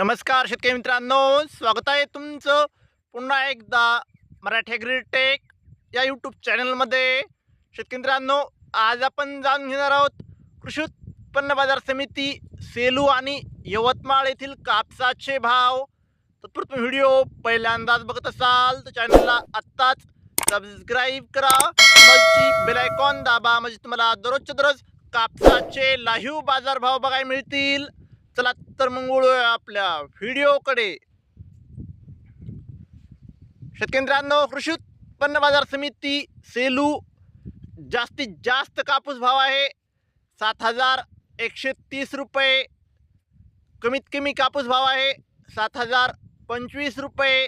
नमस्कार शेतकरी मित्रांनो स्वागत आहे तुमचं पुन्हा एकदा मराठी टेक या यूट्यूब चॅनलमध्ये शेतकरी मित्रांनो आज आपण जाणून घेणार आहोत कृषी उत्पन्न बाजार समिती सेलू आणि यवतमाळ येथील कापसाचे भाव. तत्पूर्वी व्हिडिओ पहिल्यांदाच बघत असाल तर चॅनलला आत्ताच सबस्क्राईब करा. बेलायकॉन दाबा म्हणजे तुम्हाला दररोजच्या दररोज कापसाचे लाईव्ह बाजारभाव बघायला मिळतील. चला तर मग वळूया आपल्या व्हिडिओकडे. शेतकेंद्रांनो कृषी उत्पन्न बाजार समिती सेलू जास्तीत जास्त कापूस भाव आहे सात हजार एकशे तीस रुपये. कमीत कमी कापूस भाव आहे सात हजार पंचवीस रुपये.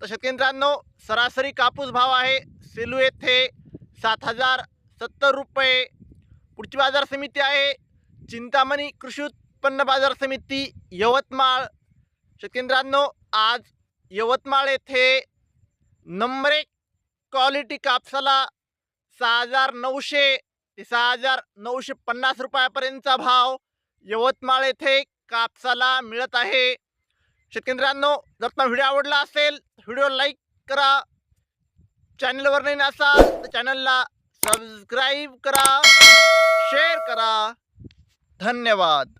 तर शेतकेंद्रांनो सरासरी कापूस भाव आहे सेलू येथे सात हजार सत्तर रुपये. पुढची बाजार समिती आहे चिंतामणी कृषी उत्पन्न बाजार समिती यवतमाळ. शेतकेंद्रांनो आज यवतमाळ येथे नंबर एक क्वालिटी कापसाला सहा हजार नऊशे ते सहा हजार नऊशे पन्नास रुपयापर्यंतचा भाव यवतमाळ येथे कापसाला मिळत आहे. शेतकेंद्रांनो जर तुम्हाला व्हिडिओ आवडला असेल व्हिडिओ लाईक करा. चॅनलवर नाही असाल तर चॅनलला सबस्क्राईब करा शेअर करा. धन्यवाद.